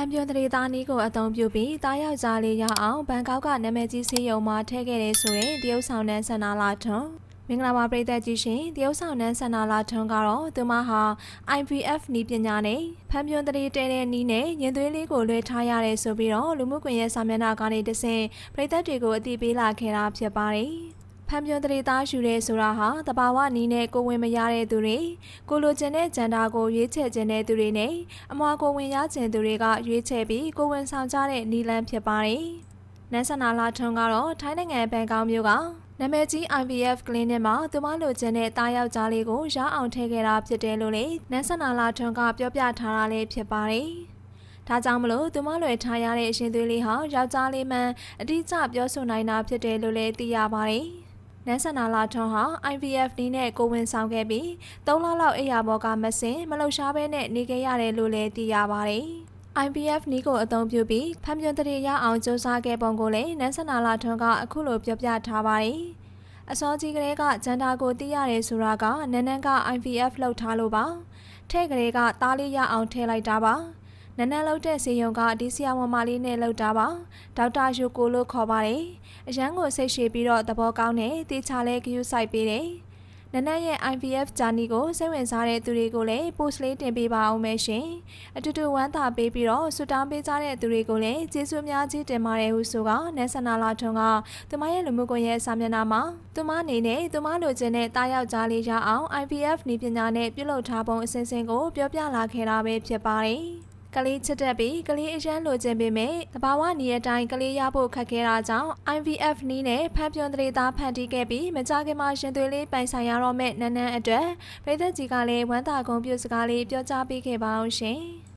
န်ပြွန်တရေသားနီးကိုအသုံးပြုပြီးတားယောက်ျားလေးရအောင်ဘန်ကောက်ကနာမည်ကြီးဆေးရုံမှာထည့်ခဲ့တဲ့ဆိုရင်တရုတ်ဆောင်နှန်းဆန္ဒလာထွန်းမင်္ဂလာပါပရိသတ်ကြီးရှင်တရုတ်ဆောင်နှန်းဆန္ဒလာထွန်းကတော့သူမဟာ IVF နီးပညာနဲ့ဖန်ပြွန်တရေတဲတဲ့နီးနဲ့ရင်သွေးလေးကိုလွှဲထားရတယ်ဆိုပြီးတော့လူမှုကွန်ရက်စာမျက်နှာကနေတဆင့်ပရိသတ်တွေကိုအသိပေးလာခဲ့တာဖြစ်ပါတယ် ဖန်ပြွန်တရေသားယူရဲဆိုတာဟာတဘာဝနီးနဲ့ကိုဝင်မရတဲ့သူတွေကိုလိုချင်တဲ့ဂျန်တာကိုရွေးချယ်ခြင်းတဲ့သူတွေနဲ့အမွာကိုဝင်ရခြင်းသူတွေကရွေးချယ်ပြီးကိုဝင်ဆောင်ကြတဲ့နီလန်းဖြစ်ပါတယ်။နန်းဆန္ဒလာထွန်းကတော့ထိုင်းနိုင်ငံဘန်ကောက်မြို့ကနာမည်ကြီး IVF clinic မှာသူမလိုချင်တဲ့တားယောက်ျားလေးကိုရအောင်ထည့်ခဲ့တာဖြစ်တယ်လို့လေနန်းဆန္ဒလာထွန်းကပြောပြထားတာလေးဖြစ်ပါတယ်။ဒါကြောင့်မလို့သူမလွယ်ထားရတဲ့အရှင်သွေးလေးဟာယောက်ျားလေးမှန်အတိအကျပြောဆိုနိုင်တာဖြစ်တယ်လို့လည်းသိရပါတယ်။ နန်းဆန္ဒလာထွန်းဟာ IVF နည်းနဲ့ကိုဝင်ဆောင်ခဲ့ပြီး၃လလောက်အိယာဘောကမစင်မလှုပ်ရှားဘဲနဲ့နေခဲ့ရတယ်လို့လည်းသိရပါတယ်။ IVF နီးကိုအသုံးပြုပြီးဖမ်းပြွန်တရေရအောင်စူးစမ်းခဲ့ပုံကိုလည်းနန်းဆန္ဒလာထွန်းကအခုလိုပြောပြထားပါတယ်။အစောကြီးကလေးကဂျန်တာကိုသိရတယ်ဆိုတာကနန်းနန်းက IVF လောက်ထားလို့ပါ။ထဲ့ကလေးကသားလေးရအောင်ထည့်လိုက်တာပါ။ နန်းနန်းလောက်တဲ့စီယုံကဒီဆီယာဝန်မလေးနဲ့လောက်တာပါဒေါက်တာယူကိုလို့ခေါ်ပါတယ်အရန်ကိုစိတ်ရှည်ပြီးတော့သဘောကောင်းတယ်တေချာလဲဂယူဆိုင်ပေးတယ်နနက်ရဲ့ IVF journey ကိုစိတ်ဝင်စားတဲ့သူတွေကိုလည်း post လေးတင်ပေးပါအောင်မယ်ရှင်အတူတူဝမ်းသာပေးပြီးတော့ဆွတောင်းပေးကြတဲ့သူတွေကိုလည်းကျေးဇူးများကြီးတင်ပါတယ်ဟုဆိုကနန်းဆန္ဒလာထွန်းကသူမရဲ့လူမှုကွန်ရက်စာမျက်နှာမှာသူမအနေနဲ့သူမလိုချင်တဲ့တားယောက်ျားလေးရအောင် IVF နည်းပညာနဲ့ပြုလုပ်ထားပုံအစဉ်စဉ်ကိုပြောပြလာခဲ့တာပဲဖြစ်ပါတယ် ကလေးချစ်တတ်ပြီးကလေးအရန်လိုချင်ပေမဲ့တဘာဝနေအတိုင်းကလေးရဖို့ခက်ခဲတာကြောင့် IVF နည်းနဲ့ဖန်ပြွန်တရေသားဖန်တီးခဲ့ပြီးမကြခင်မှာရှင်သွေးလေးပိုင်ဆိုင်ရတော့မဲ့နန်းနန်းအတွက်ပြည်သက်ကြီးကလည်းဝမ်းသာကုန်ပြုစကားလေးပြောကြားပေးခဲ့ပါအောင်ရှင်။